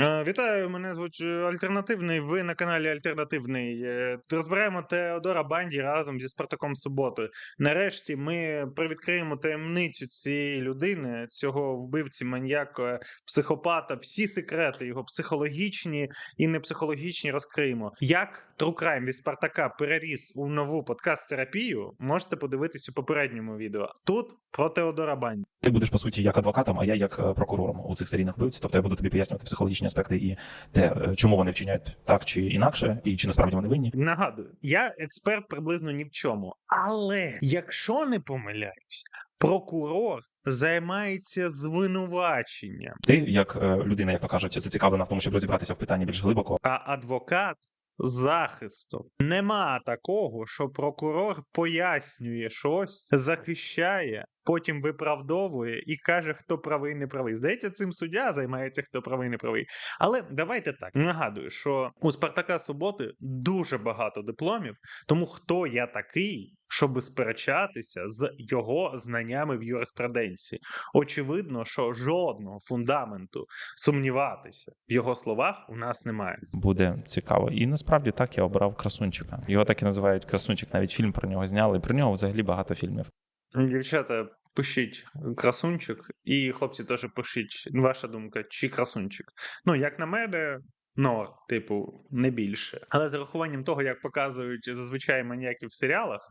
Е, Вітаю, мене звуть е, Альтернативний. Ви на каналі Альтернативний. Е, Розбираємо Теодора Банді разом зі Спартаком Суботою. Нарешті ми привідкриємо таємницю цієї людини, цього вбивці, маньяка, психопата, всі секрети його психологічні і не психологічні розкриємо. Як True від Спартака переріс у нову подкаст-терапію, можете подивитись у попередньому відео. Тут про Теодора Банді. Ти будеш по суті як адвокатом, а я як прокурором у цих серійних вбивців. Тобто я буду тобі пояснювати психологічні аспекти і те, е, чому вони вчиняють так чи інакше, і чи насправді вони винні. Нагадую, я експерт приблизно ні в чому. Але якщо не помиляюсь, прокурор займається звинуваченням, Ти, як е, людина, як то кажуть, зацікавлена в тому, щоб розібратися в питанні більш глибоко. а адвокат захисту. Нема такого, що прокурор пояснює щось, захищає. Потім виправдовує і каже, хто правий, не правий. Здається, цим суддя займається, хто правий, не правий. Але давайте так нагадую, що у Спартака Суботи дуже багато дипломів, тому хто я такий, щоб сперечатися з його знаннями в юриспруденції? Очевидно, що жодного фундаменту сумніватися в його словах у нас немає. Буде цікаво. І насправді так я обрав красунчика. Його так і називають красунчик. Навіть фільм про нього зняли. Про нього взагалі багато фільмів. Дівчата, пишіть красунчик, і хлопці теж пишіть ваша думка, чи красунчик. Ну, як на мене, нор, типу, не більше. Але з урахуванням того, як показують зазвичай маніяки в серіалах,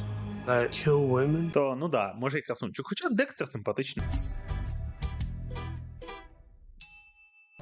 kill women? то ну да, може і красунчик. Хоча Декстер симпатичний.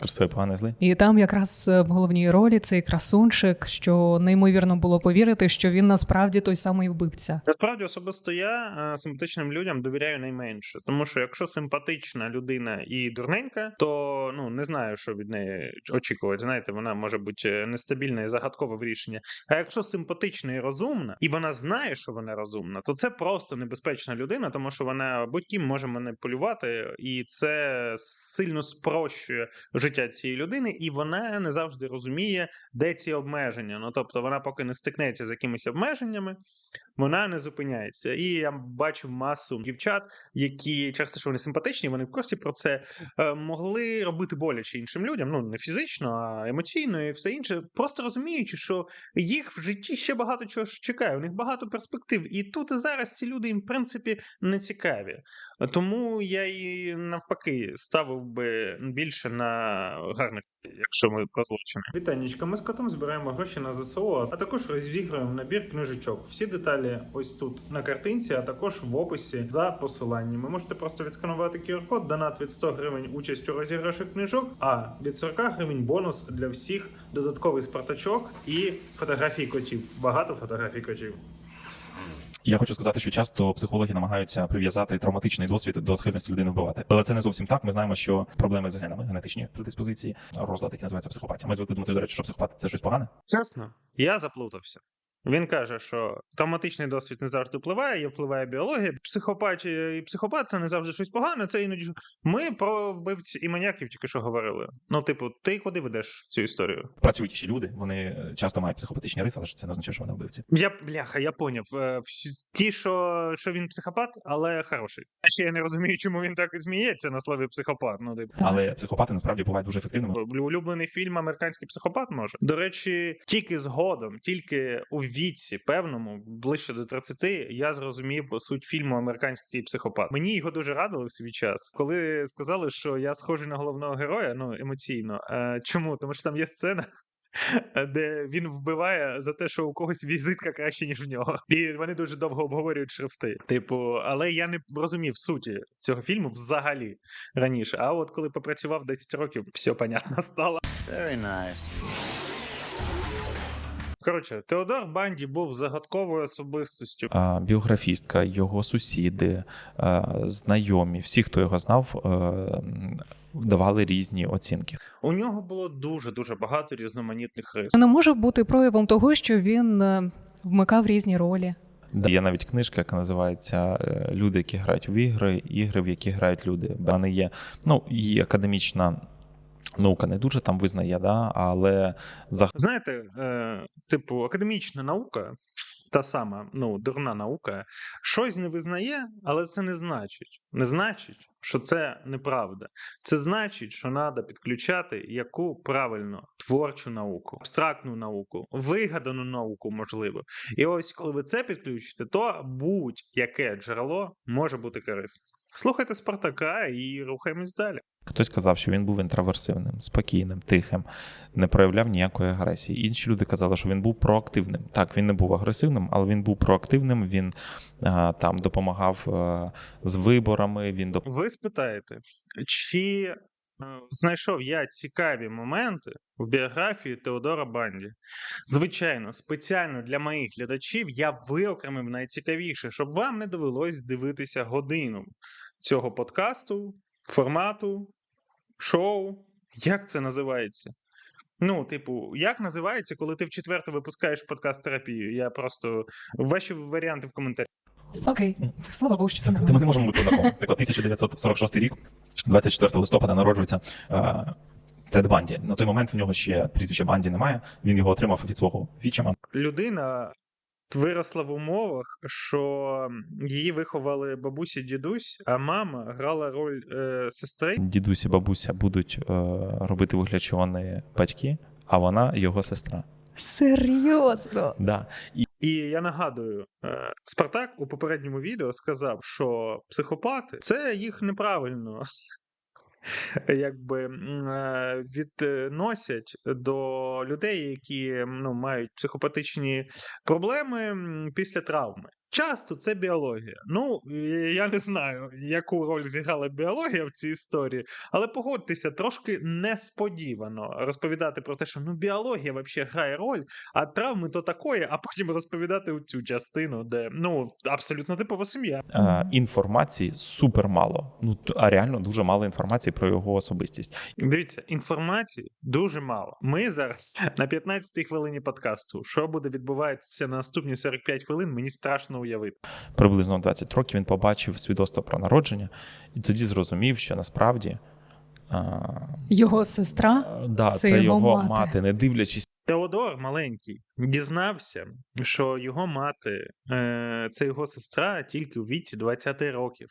Красивий, поганий злий. І там якраз е, в головній ролі цей красунчик, що неймовірно було повірити, що він насправді той самий вбивця. Насправді, особисто я е, симпатичним людям довіряю найменше, тому що якщо симпатична людина і дурненька, то ну не знаю, що від неї очікувати. Знаєте, вона може бути е, нестабільна і загадкова в рішенні. А якщо симпатична і розумна, і вона знає, що вона розумна, то це просто небезпечна людина, тому що вона будь-ким може маніпулювати, і це сильно спрощує життя цієї людини, і вона не завжди розуміє, де ці обмеження. Ну тобто, вона поки не стикнеться з якимись обмеженнями, вона не зупиняється. І я бачив масу дівчат, які через те, що вони симпатичні, вони в курсі про це е, могли робити боляче іншим людям. Ну не фізично, а емоційно і все інше, просто розуміючи, що їх в житті ще багато чого чекає. У них багато перспектив. І тут і зараз ці люди їм, в принципі, не цікаві. Тому я і навпаки ставив би більше на гарних, якщо ми про злочини. Вітанічка, ми з котом збираємо гроші на ЗСУ, а також розігруємо набір книжечок. Всі деталі ось тут на картинці, а також в описі за посиланням. Ви можете просто відсканувати QR-код, донат від 100 гривень участь у розіграші книжок, а від 40 гривень бонус для всіх додатковий спартачок і фотографії котів. Багато фотографій котів. Я хочу сказати, що часто психологи намагаються прив'язати травматичний досвід до схильності людини вбивати. Але це не зовсім так. Ми знаємо, що проблеми з генами, генетичні предиспозиції, розлад, який називається психопатія. Ми звикли думати, до речі, що психопат це щось погане. Чесно, я заплутався. Він каже, що травматичний досвід не завжди впливає, є впливає біологія, психопатія і психопат це не завжди щось погане. Це іноді ми про вбивць і маньяків тільки що говорили. Ну, типу, ти куди ведеш цю історію? Працюють ще люди, вони е, часто мають психопатичні риси, але це не означає, що вони вбивці. Я бляха, я поняв. Е, Ті, що, що він психопат, але хороший. Ще я не розумію, чому він так зміється на слові психопат. Ну, типу. Але психопати насправді бувають дуже ефективними. Улюблений фільм Американський психопат може. До речі, тільки згодом, тільки у віці певному, ближче до 30, я зрозумів суть фільму Американський психопат. Мені його дуже радили в свій час, коли сказали, що я схожий на головного героя, ну емоційно. Е, чому? Тому що там є сцена. Де він вбиває за те, що у когось візитка краще, ніж в нього, і вони дуже довго обговорюють шрифти. Типу, але я не розумів суті цього фільму взагалі раніше. А от коли попрацював 10 років, все понятно стало. Very nice. Коротше, Теодор Банді був загадковою особистостю. А, біографістка, його сусіди, знайомі, всі, хто його знав, е, давали різні оцінки. У нього було дуже дуже багато різноманітних рис. Не може бути проявом того, що він е, вмикав різні ролі. Да. Є навіть книжка, яка називається е, Люди, які грають в ігри, ігри, в які грають люди. Вона не є ну, і академічна наука не дуже там визнає, да, але Знаєте, е, типу, академічна наука, та сама, ну, дурна наука, щось не визнає, але це не значить. Не значить, що це неправда. Це значить, що треба підключати яку правильно творчу науку, абстрактну науку, вигадану науку, можливо. І ось коли ви це підключите, то будь-яке джерело може бути корисним. Слухайте Спартака і рухаємось далі. Хтось казав, що він був інтроверсивним, спокійним, тихим, не проявляв ніякої агресії. Інші люди казали, що він був проактивним. Так, він не був агресивним, але він був проактивним. Він а, там допомагав а, з виборами. Він доп... Ви спитаєте, чи е, знайшов я цікаві моменти в біографії Теодора Банді? Звичайно, спеціально для моїх глядачів я виокремив найцікавіше, щоб вам не довелось дивитися годину цього подкасту, формату, шоу. Як це називається? Ну, типу, як називається, коли ти в четверте випускаєш подкаст терапію? Я просто ваші варіанти в коментарях. Окей, слава Богу, що це не ми не можемо бути однаково. Так, от 1946 рік, 24 листопада, народжується а, Тед Банді. На той момент в нього ще прізвища Банді немає. Він його отримав від свого вічима. людина виросла в умовах, що її виховали бабусі дідусь, а мама грала роль е, сестри. Дідусь і бабуся будуть е, робити вигляд, що вони батьки, а вона його сестра. Серйозно. Да. І І я нагадую, е, Спартак у попередньому відео сказав, що психопати це їх неправильно. Якби е, відносять до людей, які ну, мають психопатичні проблеми після травми. Часто це біологія. Ну, я не знаю, яку роль зіграла біологія в цій історії, але погодьтеся, трошки несподівано розповідати про те, що ну біологія взагалі грає роль, а травми то такої, а потім розповідати у цю частину, де ну абсолютно типова сім'я. е, інформації супер мало. Ну а реально дуже мало інформації про його особистість. Дивіться, інформації дуже мало. Ми зараз на 15-й хвилині подкасту. Що буде відбуватися на наступні 45 хвилин, мені страшно уявити. Приблизно в 20 років він побачив свідоцтво про народження і тоді зрозумів, що насправді. А, Його сестра. да, Це це, його його мати. мати, не дивлячись Теодор маленький дізнався, що його мати е, це його сестра тільки у віці 20 років.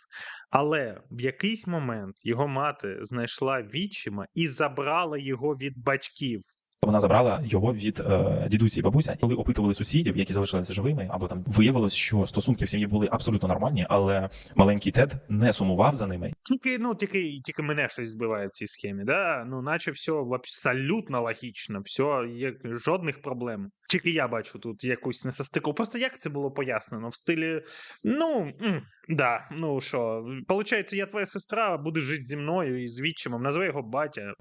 Але в якийсь момент його мати знайшла відчима і забрала його від батьків. Вона забрала його від е, дідусі і бабуся. Коли опитували сусідів, які залишилися живими, або там виявилось, що стосунки в сім'ї були абсолютно нормальні, але маленький Тед не сумував за ними. Тільки, ну, тільки, тільки мене щось збиває в цій схемі, да? Ну, наче все абсолютно логічно, все, є жодних проблем. Тільки я бачу тут якусь несостику. Просто як це було пояснено? В стилі, ну, м, да, ну що, получається, я твоя сестра, будеш жити зі мною і з відчимом, назви його батя.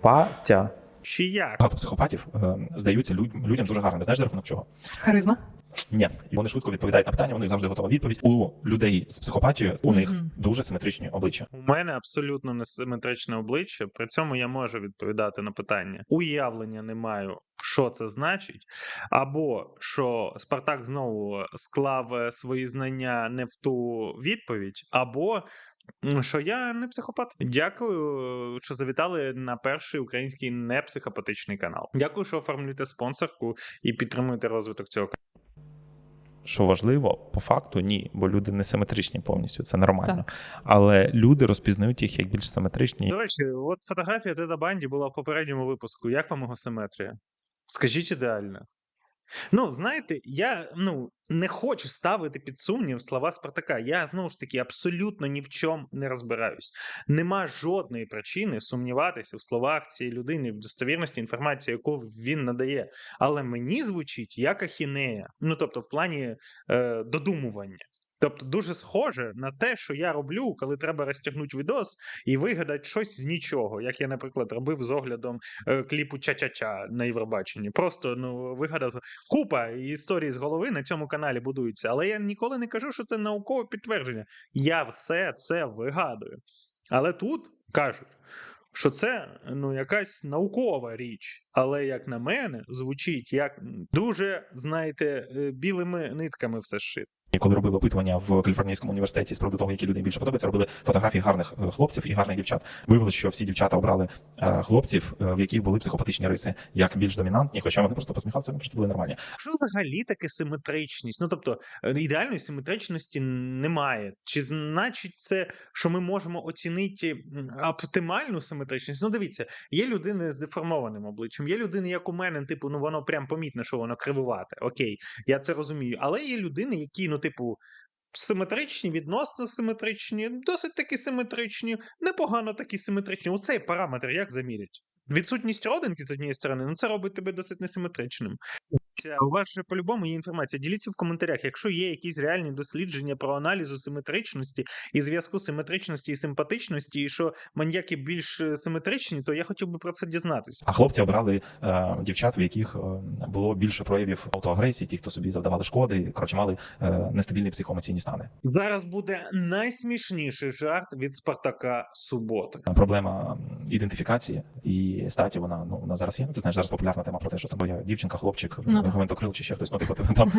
Патя. Чи як? Багато психопатів е, здаються люд, людям дуже гарними. Знаєш за рахунок чого? Харизма. Ні, і вони швидко відповідають на питання, вони завжди готова відповідь. У людей з психопатією у них Мгм. дуже симетричні обличчя. У мене абсолютно несиметричне обличчя, при цьому я можу відповідати на питання. Уявлення не маю, що це значить, або що Спартак знову склав е, свої знання не в ту відповідь, або що я не психопат. Дякую, е, що завітали на перший український непсихопатичний канал. Дякую, що оформлюєте спонсорку і підтримуєте розвиток цього каналу. Що важливо, по факту ні, бо люди не симетричні повністю, це нормально. Так. Але люди розпізнають їх як більш симетричні. До речі, от фотографія Теда Банді була в попередньому випуску. Як вам його симетрія? Скажіть ідеально. Ну, знаєте, я ну, не хочу ставити під сумнів слова Спартака. Я знову ж таки абсолютно ні в чому не розбираюсь. Нема жодної причини сумніватися в словах цієї людини, в достовірності інформації, яку він надає. Але мені звучить як ахінея. Ну тобто, в плані е, додумування. Тобто, дуже схоже на те, що я роблю, коли треба розтягнути відос і вигадати щось з нічого, як я, наприклад, робив з оглядом е, кліпу Ча-Ча-Ча на Євробаченні. Просто ну вигадав купа історій з голови на цьому каналі будуються. Але я ніколи не кажу, що це наукове підтвердження. Я все це вигадую. Але тут кажуть, що це ну якась наукова річ. Але як на мене, звучить як дуже, знаєте, е, білими нитками все зшито. Коли робили опитування в Каліфорнійському університеті з приводу того, які людям більше подобається, робили фотографії гарних е, хлопців і гарних дівчат. Виявилося, що всі дівчата обрали е, хлопців, е, в яких були психопатичні риси, як більш домінантні, хоча вони просто посміхалися, вони просто були нормальні. Що взагалі таке симетричність? Ну тобто ідеальної симетричності немає. Чи значить це, що ми можемо оцінити оптимальну симетричність? Ну, дивіться, є людини з деформованим обличчям, є людини, як у мене, типу, ну воно прям помітно, що воно кривувате. Окей, я це розумію. Але є людини, які, ну, типу. Симетричні, відносно симетричні, досить таки симетричні, непогано такі симетричні. Оцей параметр як замірять? Відсутність родинки з однієї сторони, ну це робить тебе досить несиметричним. Це, У вас же по-любому є інформація. Діліться в коментарях, якщо є якісь реальні дослідження про аналізу симетричності і зв'язку симетричності і симпатичності, і що маньяки більш е, симетричні, то я хотів би про це дізнатися. А хлопці обрали е, дівчат, в яких е, було більше проявів автоагресії, ті, хто собі завдавали шкоди, коротше, мали е, нестабільні психоемоційні стани. Зараз буде найсмішніший жарт від Спартака Суботи. Проблема ідентифікації і статі, вона ну вона зараз є. Ти знаєш, зараз популярна тема про те, що там дівчинка, хлопчик, Ну, так. гвинтокрил чи ще хтось. Ну, типу, там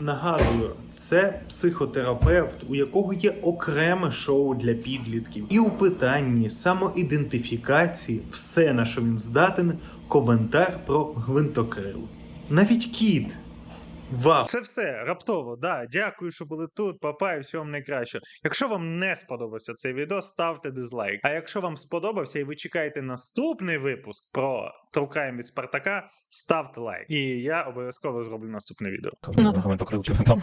Нагадую, це психотерапевт, у якого є окреме шоу для підлітків. І у питанні самоідентифікації все, на що він здатен, коментар про гвинтокрил. Навіть кіт. Вау! Це все раптово. Да, дякую, що були тут. Папа, і всього вам найкраще. Якщо вам не сподобався цей відео, ставте дизлайк. А якщо вам сподобався і ви чекаєте наступний випуск про True Crime від Спартака, ставте лайк. І я обов'язково зроблю наступне відео. Ну, там